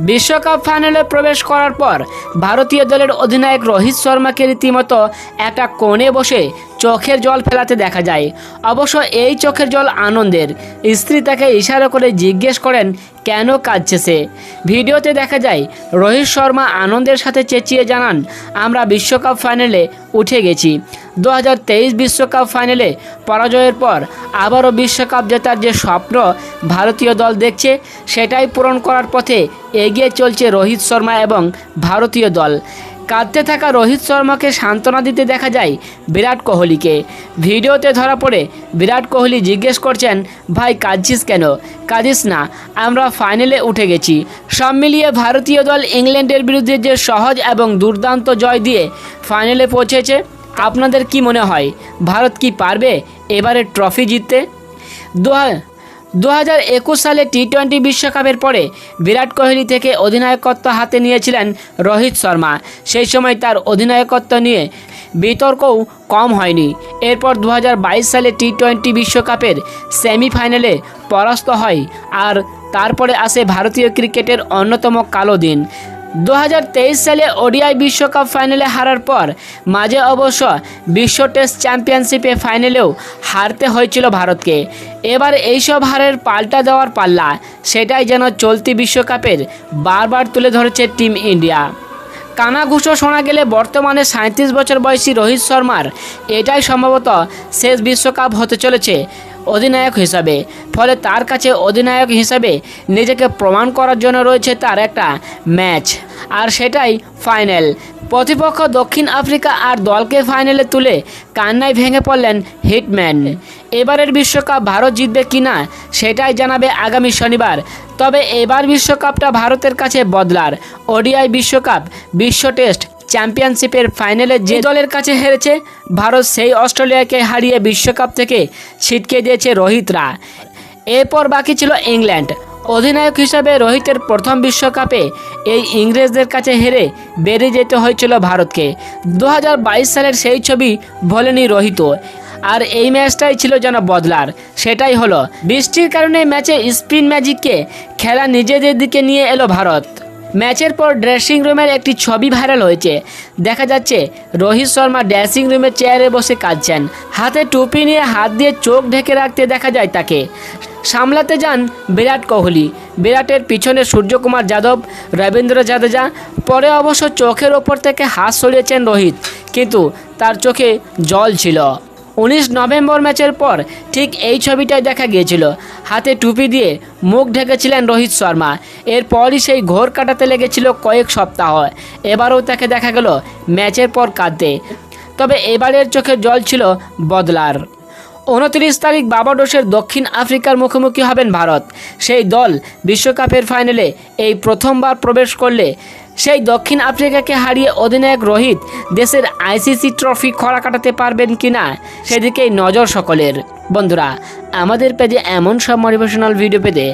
বিশ্বকাপ ফাইনালে প্রবেশ করার পর ভারতীয় দলের অধিনায়ক রোহিত শর্মাকে রীতিমতো একটা কোণে বসে চোখের জল ফেলাতে দেখা যায়। অবশ্য এই চোখের জল আনন্দের। স্ত্রী তাকে ইশারা করে জিজ্ঞেস করেন, কেন কাঁদছে সে ভিডিওতে দেখা যায়, রোহিত শর্মা আনন্দের সাথে চেঁচিয়ে জানান, আমরা বিশ্বকাপ ফাইনালে উঠে গেছি। দু বিশ্বকাপ ফাইনালে পরাজয়ের পর আবারও বিশ্বকাপ জেতার যে স্বপ্ন ভারতীয় দল দেখছে, সেটাই পূরণ করার পথে এগিয়ে চলছে রোহিত শর্মা এবং ভারতীয় দল। কাঁদতে থাকা রোহিত শর্মাকে সান্ত্বনা দিতে দেখা যায় বিরাট কোহলিকে। ভিডিওতে ধরা পড়ে বিরাট কোহলি জিজ্ঞেস করছেন, ভাই, কাঁদছিস কেন? কাঁদিস না, আমরা ফাইনালে উঠে গেছি। সব মিলিয়ে ভারতীয় দল ইংল্যান্ডের বিরুদ্ধে যে সহজ এবং দুর্দান্ত জয় দিয়ে ফাইনালে পৌঁছেছে, আপনাদের কি মনে হয়? ভারত কি পারবে এবারে ট্রফি জিততে? দু দু হাজার একুশ সালে টি টোয়েন্টি বিশ্বকাপের পরে বিরাট কোহলি থেকে অধিনায়কত্ব হাতে নিয়েছিলেন রোহিত শর্মা। সেই সময় তার অধিনায়কত্ব নিয়ে বিতর্কও কম হয়নি। এরপর দু হাজার বাইশ সালে টি টোয়েন্টি বিশ্বকাপের সেমিফাইনালে পরাস্ত হয় আর তারপরে আসে ভারতীয় ক্রিকেটের অন্যতম কালো দিন। দু হাজার তেইশ সালে ওডিআই বিশ্বকাপ ফাইনালে হারার পর মাঝে অবশ্য বিশ্ব টেস্ট চ্যাম্পিয়নশিপে ফাইনালেও হারতে হয়েছিল ভারতকে। এবার এইসব হারের পাল্টা দেওয়ার পাল্লা, সেটাই যেন চলতি বিশ্বকাপের বারবার তুলে ধরেছে টিম ইন্ডিয়া। কানাঘুষো শোনা গেলে বর্তমানে সাঁত্রিশ বছর বয়সী রোহিত শর্মার এটাই সম্ভবত শেষ বিশ্বকাপ হতে চলেছে অধিনায়ক হিসাবে। ফলে তার কাছে অধিনায়ক হিসাবে নিজেকে প্রমাণ করার জন্য রয়েছে তার একটা ম্যাচ। আর সেটাই ফাইনাল। প্রতিপক্ষ দক্ষিণ আফ্রিকা আর দলকে ফাইনালে তুলে কান্নায় ভেঙে পড়লেন হিটম্যান। এবারের বিশ্বকাপ ভারত জিতবে কিনা সেটাই জানাবে আগামী শনিবার। তবে এবার বিশ্বকাপটা ভারতের কাছে বদলার। ওডিআই বিশ্বকাপ বিশ্ব টেস্ট চ্যাম্পিয়নশিপের ফাইনালে যে দলের কাছে হেরেছে, ভারত সেই অস্ট্রেলিয়াকে হারিয়ে বিশ্বকাপ থেকে ছিটকে দিয়েছে রোহিতরা। এরপর বাকি ছিল ইংল্যান্ড। অধিনায়ক হিসাবে রোহিতের প্রথম বিশ্বকাপে এই ইংরেজদের কাছে হেরে বেরিয়ে যেতে হয়েছিল ভারতকে। দু হাজার বাইশ সালের সেই ছবি ভোলেনি রোহিত আর এই ম্যাচটাই ছিল যেন বদলার। সেটাই হলো, বৃষ্টির কারণে ম্যাচে স্পিন ম্যাজিককে খেলা নিজেদের দিকে নিয়ে এলো ভারত। ম্যাচের পর ড্রেসিং রুমের একটি ছবি ভাইরাল হয়েছে। দেখা যাচ্ছে, রোহিত শর্মা ড্রেসিং রুমের চেয়ারে বসে কাঁদছেন। হাতে টুপি নিয়ে হাত দিয়ে চোখ ঢেকে রাখতে দেখা যায় তাকে। সামলাতে যান বিরাট কোহলি। বিরাটের পিছনে সূর্যকুমার যাদব, রবীন্দ্র জাদেজা, পরে অবশ্য চোখের ওপর থেকে হাত সরিয়েছেন রোহিত, কিন্তু তার চোখে জল ছিল। উনিশ নভেম্বর ম্যাচের পর ঠিক এই ছবিটাই দেখা গিয়েছিল। হাতে টুপি দিয়ে মুখ ঢেকেছিলেন রোহিত শর্মা। এরপরই সেই ঘোর কাটাতে লেগেছিল কয়েক সপ্তাহ। এবারও তাকে দেখা গেল ম্যাচের পর কাঁদতে। তবে এবারের চোখে জল ছিল বদলার। উনত্রিশ তারিখ বাবাডোসের দক্ষিণ আফ্রিকার মুখোমুখি হবেন ভারত। সেই দল বিশ্বকাপের ফাইনালে এই প্রথমবার প্রবেশ করলে সেই দক্ষিণ আফ্রিকাকে হারিয়ে অধিনায়ক রোহিত দেশের আইসিসি ট্রফি খরা কাটাতে পারবেন কি না সেদিকেই নজর সকলের। বন্ধুরা, আমাদের পেজে এমন সব মোটিভেশনাল ভিডিও পেতে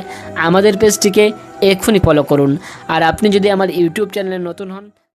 আমাদের পেজটিকে এক্ষুনি ফলো করুন। আর আপনি যদি আমার ইউটিউব চ্যানেলে নতুন হন